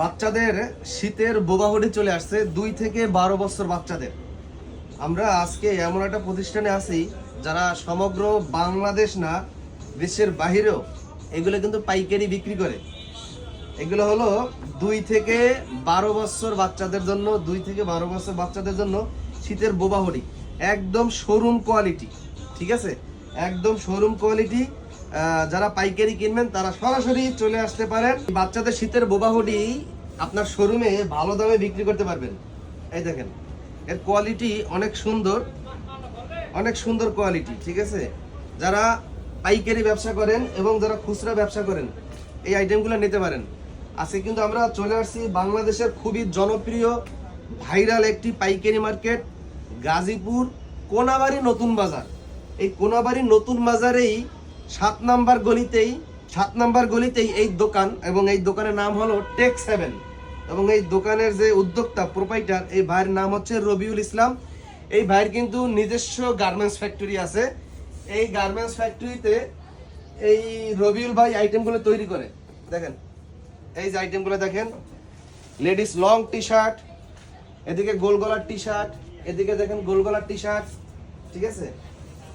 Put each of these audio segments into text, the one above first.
বাচ্চাদের শীতের বোবাহটি চলে আসছে দুই থেকে বারো বছর বাচ্চাদের। আমরা আজকে এমন একটা প্রতিষ্ঠানে আছি, যারা সমগ্র বাংলাদেশ না দেশের বাহিরেও এগুলো কিন্তু পাইকারি বিক্রি করে। এগুলো হলো দুই থেকে বারো বছর বাচ্চাদের জন্য, দুই থেকে বারো বছর বাচ্চাদের জন্য শীতের বোবাহরি একদম শোরুম কোয়ালিটি ঠিক আছে? একদম শোরুম কোয়ালিটি যারা পাইকারি কিনবেন, তারা সরাসরি চলে আসতে পারেন। বাচ্চাদের শীতের বোবাহরি আপনার শোরুমে ভালো দামে বিক্রি করতে পারবেন। এই দেখেন, এর কোয়ালিটি অনেক সুন্দর অনেক সুন্দর কোয়ালিটি ঠিক আছে? যারা পাইকারি ব্যবসা করেন এবং যারা খুচরা ব্যবসা করেন, এই আইটেমগুলো নিতে পারেন। আজকে কিন্তু আমরা চলে আসছি বাংলাদেশের খুবই জনপ্রিয় ভাইরাল একটি পাইকারি মার্কেট গাজীপুর কোনাবাড়ি নতুন বাজার। এই কোনাবাড়ি নতুন বাজারেই সাত নাম্বার গলিতেই, সাত নাম্বার গলিতেই এই দোকান এবং এই দোকানের নাম হলো টেক সেভেন এবং এই দোকানের যে উদ্যোক্তা প্রোপাইটার এই ভাইয়ের নাম হচ্ছে রবিউল ইসলাম। এই ভাইয়ের কিন্তু নিজস্ব গার্মেন্টস ফ্যাক্টরি আছে। এই গার্মেন্টস ফ্যাক্টরিতে এই রবিউল ভাই আইটেমগুলো তৈরি করে। দেখেন, এই যে আইটেমগুলো দেখেন লেডিস লং টি শার্ট এদিকে গোল গলার টি শার্ট এদিকে দেখেন গোল গলার টি শার্ট ঠিক আছে?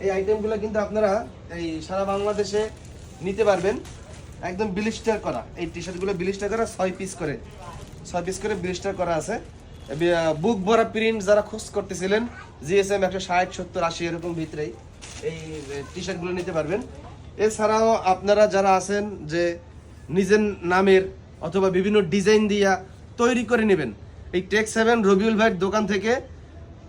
এই আইটেমগুলো কিন্তু আপনারা এই সারা বাংলাদেশে নিতে পারবেন। একদম ব্লিস্টার করা। এই টি শার্টগুলো ব্লিস্টার করা, ছয় পিস করে। ছয় পিস করে ব্লিস্টার করা আছে। বুক ভরা প্রিন্ট যারা খোঁজ করতেছিলেন জিএসএম একশো ষাট, সত্তর, আশি, এরকম ভিতরেই এই টি শার্টগুলো নিতে পারবেন। এছাড়াও আপনারা যারা আছেন যে নিজের নামের অথবা বিভিন্ন ডিজাইন দিয়া তৈরি করে নেবেন, এই টেক সেভেন রবিউল ভাইয়ের দোকান থেকে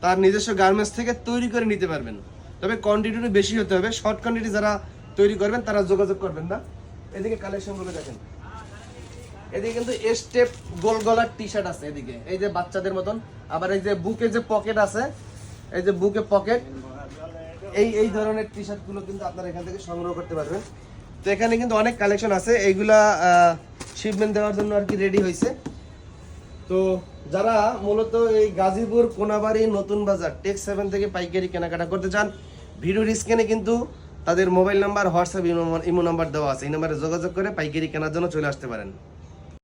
তার নিজস্ব গার্মেন্টস থেকে তৈরি করে নিতে পারবেন। তবে কোয়ান্টিটি বেশি হতে হবে। শর্ট কোয়ান্টিটি যারা তৈরি করবেন, তারা যোগাযোগ করবেন না। এদিকে কালেকশনগুলো দেখেন। এদিকে কিন্তু স্টেপ গোল গলার টি শার্ট আছে এদিকে। এই যে বাচ্চাদের মতন। আবার এই যে বুকে যে পকেট আছে, এই যে বুকে পকেট এই এই ধরনের টি শার্টগুলো কিন্তু আপনারা এখান থেকে সংগ্রহ করতে পারবেন। তো এখানে কিন্তু অনেক কালেকশন আছে। এইগুলা শিপমেন্ট দেওয়ার জন্য আর কি রেডি হয়েছে তো যারা মূলত এই গাজীপুর, কোনাবাড়ি, নতুন বাজার টেক সেভেন থেকে পাইকারি কেনাকাটা করতে চান ভিডিওর স্ক্রিনে কিন্তু তাদের mobile number, WhatsApp, imo number দেওয়া আছে। এই নাম্বারে যোগাযোগ করে পাইকারি কেনার জন্য চলে আসতে পারেন।